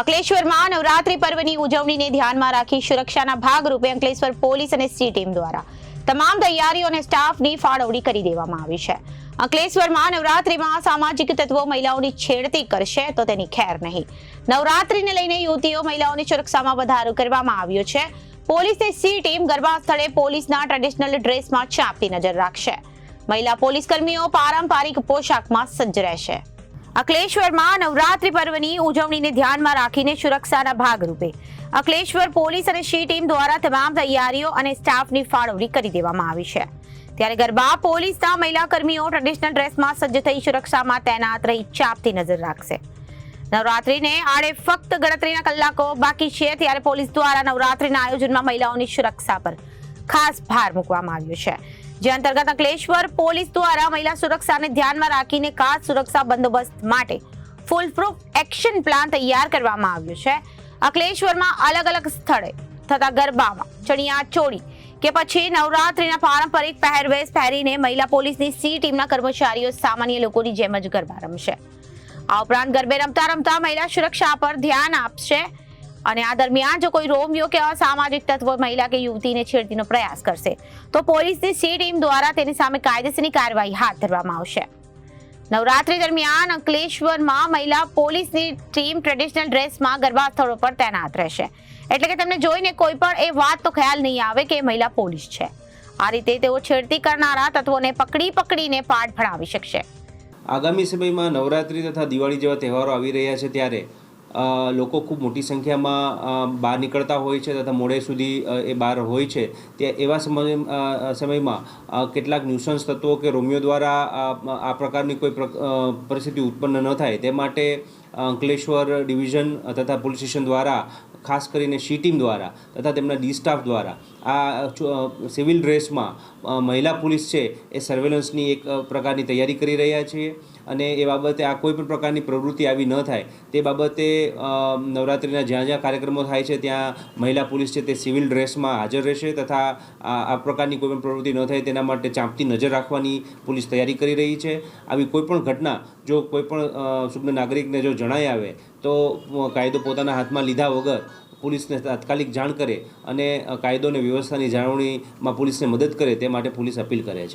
અંકલેશ્વરમાં નવરાત્રી પર્વની ઉજવણીને ધ્યાનમાં રાખી સુરક્ષાના ભાગરૂપે અંકલેશ્વર પોલીસ અને સી ટીમ દ્વારા તમામ તૈયારીઓ અને સ્ટાફની ફાળવણી કરી દેવામાં આવી છે. અંકલેશ્વરમાં નવરાત્રીમાં સામાજિક તત્વો મહિલાઓની છેડતી કરશે તો તેની ખેર નહીં. નવરાત્રીને લઈને યુવતીઓ મહિલાઓની સુરક્ષામાં વધારો કરવામાં આવ્યો છે. પોલીસની સી ટીમ ગરબા સ્થળે પોલીસના ટ્રેડિશનલ ડ્રેસમાં ચાંપતી નજર રાખશે. મહિલા પોલીસ કર્મીઓ પારંપરિક પોશાકમાં સજ્જ રહેશે. અકલેશ્વરમાં નવરાત્રી પર્વની ઉજવણીને ધ્યાનમાં રાખીને સુરક્ષાના ભાગરૂપે અકલેશ્વર પોલીસ અને શી ટીમ દ્વારા તમામ તૈયારીઓ અને સ્ટાફની ફાળવણી કરી દેવામાં આવી છે. ત્યારે ગરબા પોલીસના મહિલા કર્મીઓ ટ્રેડિશનલ ડ્રેસમાં સજ્જ થઈ સુરક્ષામાં તૈનાત રહી ચાપતી નજર રાખશે. નવરાત્રીને આડે ફક્ત ગણતરીના કલાકો બાકી છે, ત્યારે પોલીસ દ્વારા નવરાત્રીના આયોજનમાં મહિલાઓની સુરક્ષા પર ખાસ ભાર મૂકવામાં આવ્યો છે. જે અંતર્ગત અંકલેશ્વર પોલીસ દ્વારા મહિલા સુરક્ષાને ધ્યાનમાં રાખીને ખાસ સુરક્ષા બંદોબસ્ત માટે ફૂલ પ્રૂફ એક્શન પ્લાન તૈયાર કરવામાં આવ્યો છે. અંકલેશ્વરમાં અલગ અલગ સ્થળે થતા ગરબામાં ચણિયા ચોળી કે પછી નવરાત્રીના પારંપરિક પહેરવેશ પહેરીને મહિલા પોલીસની સી ટીમના કર્મચારીઓ સામાન્ય લોકોની જેમ જ ગરબા રમશે. આ ઉપરાંત ગરબે રમતા રમતા મહિલા સુરક્ષા પર ધ્યાન આપશે. અને આ દરમિયાન જો કોઈ રોમિયો કે અસામાજિક તત્વ મહિલા કે યુવતીને છેડતીનો પ્રયાસ કરશે, તો પોલીસની સી ટીમ દ્વારા તેની સામે કાયદેસરની કાર્યવાહી હાથ ધરવામાં આવશે. નવરાત્રી દરમિયાન અંકલેશ્વરમાં મહિલા પોલીસની ટીમ ટ્રેડિશનલ ડ્રેસમાં ગરબા સ્થળો પર તૈનાત રહેશે. એટલે કે તમને જોઈને કોઈ પણ એ વાત તો ખ્યાલ નહીં આવે કે મહિલા પોલીસ છે. આ રીતે તેઓ છેડતી કરનારા તત્વોને પકડી પકડીને પાઠ ભણાવી શકશે. આગામી સમયમાં નવરાત્રી તથા દિવાળી જેવા તહેવારો આવી રહ્યા છે ત્યારે લોકો ખૂબ મોટી સંખ્યામાં બહાર નીકળતા હોય છે તથા મોડે સુધી એ બહાર હોય છે. તે એવા સમય સમયમાં કેટલાક ન્યુસન્સ તત્વો કે રોમિયો દ્વારા આ પ્રકારની કોઈ પ્ર- પરિસ્થિતિ ઉત્પન્ન ન થાય. તે માટે અંકલેશ્વર ડિવિઝન તથા પોલીસ સ્ટેશન દ્વારા, ખાસ કરીને સી ટીમ દ્વારા તથા તેમના ડી સ્ટાફ દ્વારા, આ સિવિલ ડ્રેસમાં મહિલા પોલીસ છે એ સર્વેલન્સની એક પ્રકારની તૈયારી કરી રહ્યા છીએ અને એ બાબતે આ કોઈ પણ પ્રકારની પ્રવૃત્તિ આવી ન થાય. તે બાબતે નવરાત્રિના જ્યાં જ્યાં કાર્યક્રમો થાય છે ત્યાં મહિલા પોલીસ છે તે સિવિલ ડ્રેસમાં હાજર રહેશે તથા આ પ્રકારની કોઈ પણ પ્રવૃત્તિ ન થાય તેના માટે ચાંપતી નજર રાખવાની પોલીસ તૈયારી કરી રહી છે. આવી કોઈ પણ ઘટના, જો કોઈ પણ નાગરિકને જો જણાઈ આવે, તો કાયદો પોતાના હાથમાં લીધા વગર પોલીસને તાત્કાલિક જાણ કરે અને કાયદો અને વ્યવસ્થાની જાળવણીમાં પોલીસને મદદ કરે તે માટે પોલીસ અપીલ કરે છે.